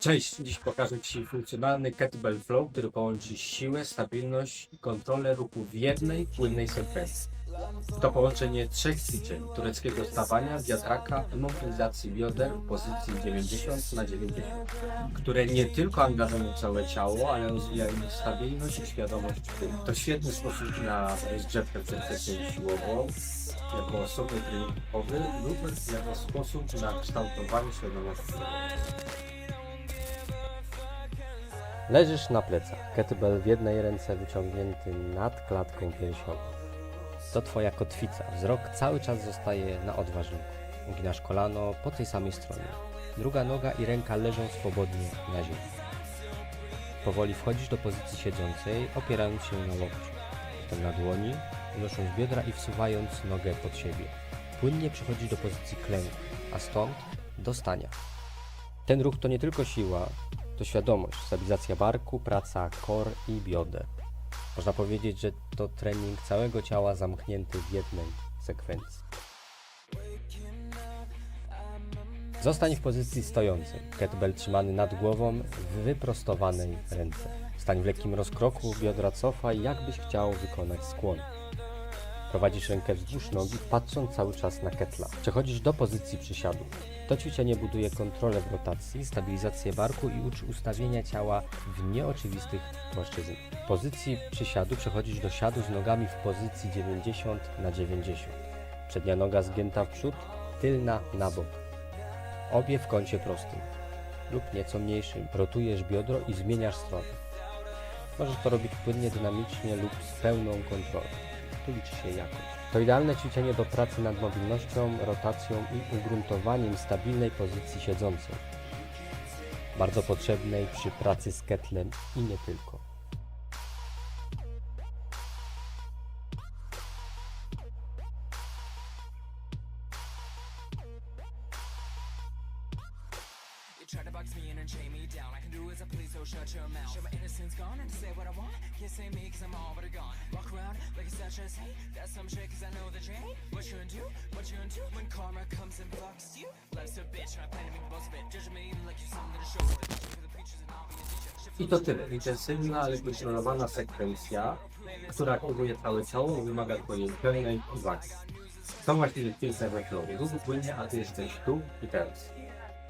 Cześć, dziś pokażę Ci funkcjonalny kettlebell flow, który połączy siłę, stabilność i kontrolę ruchu w jednej płynnej sekwencji. To połączenie trzech ćwiczeń, tureckiego stawania, wiatraka mobilizacji bioder w pozycji 90 na 90, które nie tylko angażują całe ciało, ale rozwijają stabilność i świadomość tyłu. To świetny sposób na rozgrzewkę przed sesją siłową, jako osobny treningowy lub jako sposób na kształtowanie świadomości. Leżysz na plecach, kettlebell w jednej ręce wyciągnięty nad klatką piersiową. To twoja kotwica, wzrok cały czas zostaje na odważniku. Uginasz kolano po tej samej stronie. Druga noga i ręka leżą swobodnie na ziemi. Powoli wchodzisz do pozycji siedzącej, opierając się na łokciu. Potem na dłoni, unosząc biodra i wsuwając nogę pod siebie. Płynnie przechodzisz do pozycji klęku, a stąd do stania. Ten ruch to nie tylko siła, to świadomość, stabilizacja barku, praca core i bioder. Można powiedzieć, że to trening całego ciała zamknięty w jednej sekwencji. Zostań w pozycji stojącej, kettlebell trzymany nad głową w wyprostowanej ręce. Stań w lekkim rozkroku, biodra cofaj, jakbyś chciał wykonać skłon. Prowadzisz rękę wzdłuż nogi, patrząc cały czas na ketla. Przechodzisz do pozycji przysiadu. To ćwiczenie buduje kontrolę w rotacji, stabilizację barku i uczy ustawienia ciała w nieoczywistych płaszczyznach. W pozycji przysiadu przechodzisz do siadu z nogami w pozycji 90 na 90. Przednia noga zgięta w przód, tylna na bok. Obie w kącie prostym lub nieco mniejszym. Rotujesz biodro i zmieniasz stronę. Możesz to robić płynnie, dynamicznie lub z pełną kontrolą. Tu liczy się jakość. To idealne ćwiczenie do pracy nad mobilnością, rotacją i ugruntowaniem stabilnej pozycji siedzącej. Bardzo potrzebnej przy pracy z ketlem i nie tylko. Try to box me in and chain me say me cause I'm already gone. Like such as hate. That's some shit cause I know hate. What you gonna do? What you gonna do? When karma comes and blocks you? Life's a bitch and I plan to make the most of it. Judging me like you something to show for the for the pictures and I'll be a teacher. Shit I to tyle. Intensywna, ale kontrolowana sekwencja, która aktywuje całe ciało wymaga Twojej pełnej uwagi. To właściwie piękne we flowie. Ruch płynie, a Ty jesteś tu i teraz.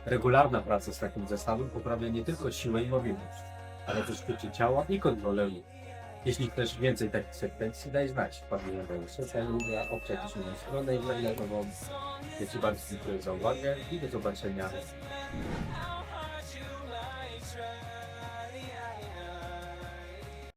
Regularna praca z takim zestawem poprawia nie tylko siłę i mobilność, ale też czucie ciała i kontrolę ruchu. Jeśli chcesz więcej takich sekwencji, daj znać. Wpadnij na moją social media, obczaj też moją stronę internetową. Ja Ci bardzo dziękuję za uwagę i do zobaczenia